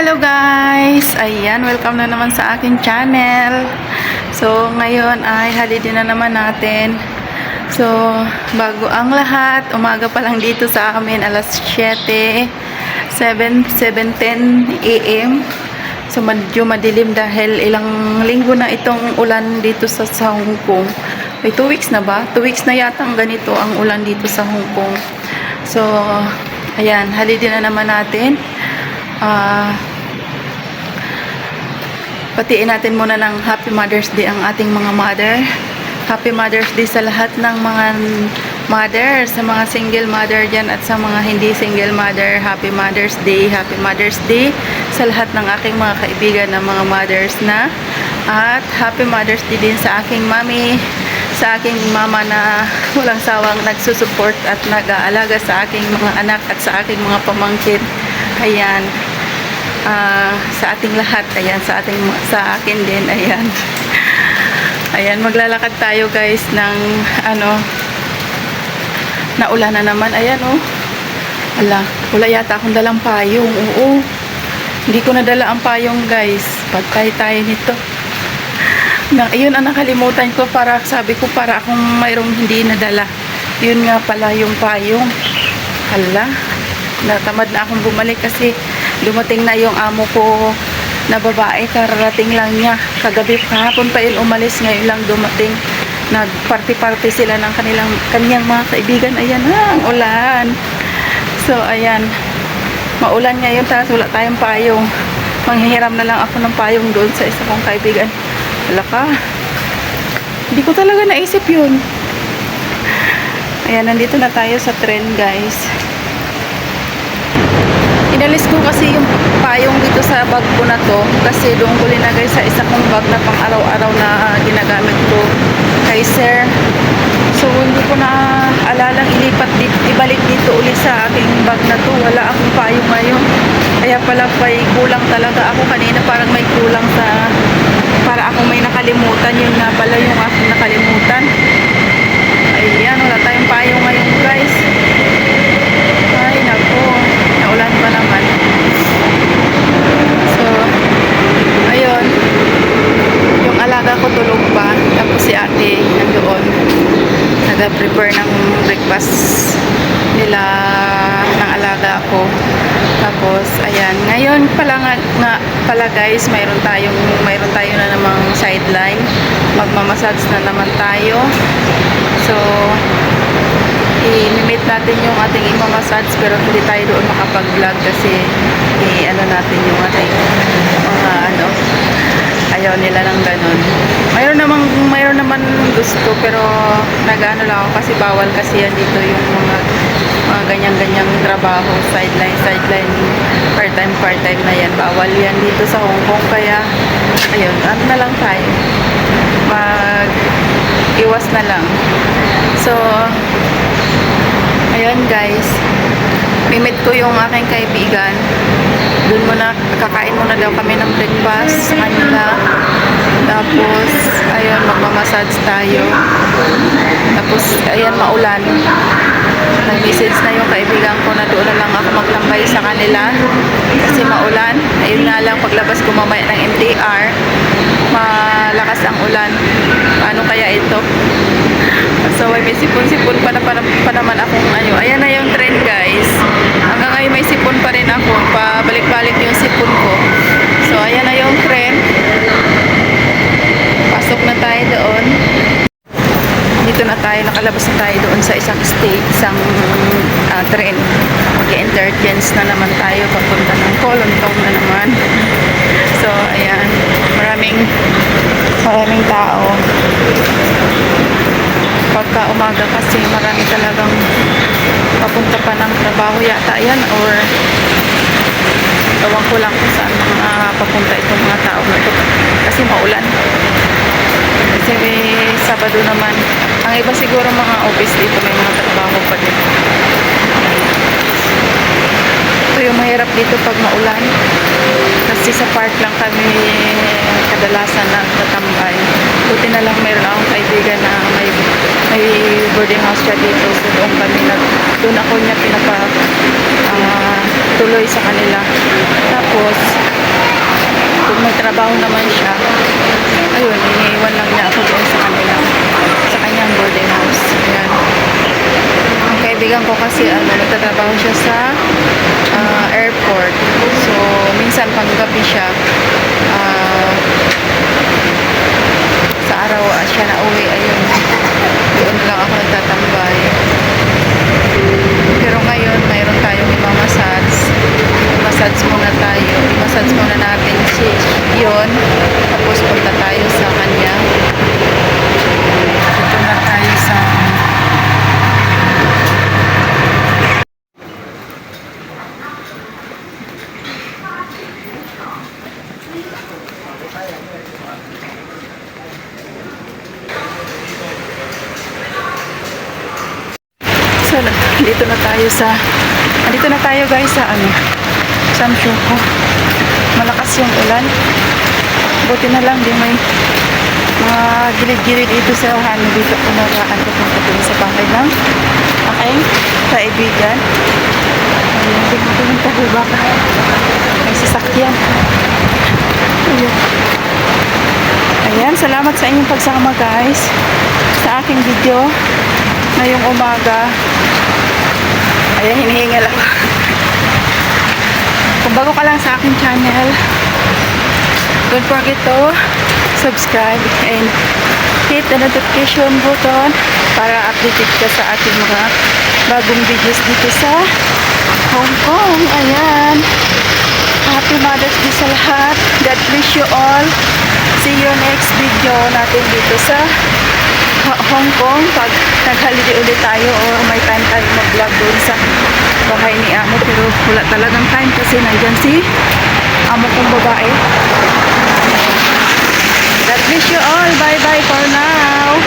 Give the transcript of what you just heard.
Hello guys! Ayan, welcome na naman sa aking channel. So, ngayon ay holiday na naman natin. So, bago ang lahat, umaga pa lang dito sa amin, alas 7, 7, 7.10 a.m. So, medyo madilim dahil ilang linggo na itong ulan dito sa, sa Hong Kong. May 2 weeks na ba? 2 weeks na yata ganito ang ulan dito sa Hong Kong. So, ayan, holiday na naman natin. Ah, patiin natin muna ng Happy Mother's Day ang ating mga mother. Happy Mother's Day sa lahat ng mga mother, sa mga single mother dyan at sa mga hindi single mother. Happy Mother's Day, Happy Mother's Day sa lahat ng aking mga kaibigan na mga mothers na. At Happy Mother's Day din sa aking mami, sa aking mama na walang sawang nagsusupport at nag-aalaga sa aking mga anak at sa aking mga pamangkin. Ayan. Ah, sa ating lahat, ayan, sa ating sa akin din, ayan. Ayan, maglalakad tayo guys ng ano naula na naman. Ayan oh. Ala, wala yata akong dalang payong. Oo. Hindi ko nadala ang payong guys. Patay tayo nito. Na, ayun ang nakalimutan ko para sabi ko para akong mayroong hindi nadala. Yun nga pala yung payong. Hala, natamad na akong bumalik kasi dumating na yung amo ko na babae, kararating lang niya. Kagabi, kahapon pa yun umalis, ngayon lang dumating. Nagparty-party sila ng kanilang, kanyang mga kaibigan. Ayan ang ulan. So, ayan. Maulan ngayon, tapos wala tayong payong. Manghihiram na lang ako ng payong doon sa isa kong kaibigan. Wala ka. Hindi ko talaga naisip yun. Ayan, nandito na tayo sa trend, guys. Inalis ko kasi yung payong dito sa bag ko na to kasi doon ko linagay sa isa kong bag na pang araw-araw na ah, ginagamit ko kay sir. So hindi ko na alalang ilipat dito, ibalik dito ulit sa aking bag na to. Wala akong payong ngayon. Kaya pala may kulang talaga ako kanina parang may kulang sa para akong may nakalimutan. Yun nga pala yung aking nakalimutan. Ayan, wala tayong payong ngayon guys. Ay, nako. Naulan pa naman. So, ayun. Yung alaga ko tulog pa. Tapos si ate nandoon. Nag-prepare ng breakfast nila ng alaga ko. Tapos, ayan. Ngayon pala nga, nga pala guys, mayroon tayong, mayroon tayo na namang sideline. Magmamassage na naman tayo. So, i-meet natin yung ating imamassage pero hindi tayo doon makapag-vlog kasi i-ano natin yung ating mga ano ayaw nila ng ganun mayroon namang mayroon naman gusto pero nag-ano lang ako kasi bawal kasi yan dito yung mga mga ganyan-ganyang trabaho sideline sideline part-time part-time na yan bawal yan dito sa Hong Kong kaya ayun ano na lang tayo mag iwas na lang so Ayan guys. Mimit ko yung aking kaibigan. Doon muna, kakain muna daw kami ng breakfast sa kanila. Tapos, ayun, magmamassage tayo. Tapos, ayan, maulan. Nag-message na yung kaibigan ko na doon na lang ako magtambay sa kanila. Kasi maulan. Ayun nga lang, paglabas ko mamaya ng MTR, malakas ang ulan. Paano kaya ito? So, may sipon-sipon pa, na, pa, pa naman akong ano. Ayan na yung trend, guys. Hanggang ngayon may sipon pa rin ako. Pabalik-balik yung sipon ko. So, ayan na yung trend. Pasok na tayo doon. Dito na tayo, nakalabas na tayo doon sa isang state, isang ah, train. Mag-interchange na naman tayo papunta ng Kolontong na naman. So, ayan. Maraming, maraming tao pagka umaga kasi marami talagang papunta pa ng trabaho yata yan or ewan ko lang kung saan mga papunta itong mga tao na ito kasi maulan kasi may Sabado naman ang iba siguro mga office dito may mga trabaho pa din ito yung mahirap dito pag maulan kasi sa park lang kami kadalasan na tatambay buti na lang meron akong kaibigan na may may boarding house siya dito so doon kami nag doon ako niya pinapa ah, tuloy sa kanila tapos nagtatrabaho naman siya. Ayun, iniiwan lang niya ako doon sa kanila. Sa kanyang boarding house. Ayan. Ang kaibigan ko kasi ano, nagtatrabaho siya sa airport. So, minsan panggabi siya. ah, sa araw ah, siya na uwi. Ayun. Doon lang ako nagtatambay. Pero ngayon, mayroon tayong imamassage. Massage muna tayo. I-massage muna natin si yun. Tapos punta tayo sa kanya. Dito na tayo sa So, dito na tayo sa dito na tayo guys sa ano Samshuko. Malakas yung ulan. Buti na lang di may mga gilid-gilid dito sa ano dito pumaraan ko dun sa bahay ng aking kaibigan. Ayun, pumunta ko baka may sasakyan. Ayan, salamat sa inyong pagsama guys sa aking video ngayong umaga. Ayan, hinihingal ako. Kung bago ka lang sa aking channel, don't forget to subscribe and hit the notification button para updated ka sa ating mga bagong videos dito sa Hong Kong. Ayan. Happy Mother's Day sa lahat. God bless you all. See you next video natin dito sa Hong Kong. Pag nag-holiday ulit tayo o may time tayo mag-vlog doon sa bahay ni Amo. Pero wala talagang time kasi nandyan si Amo kong babae. God bless you all. Bye-bye for now.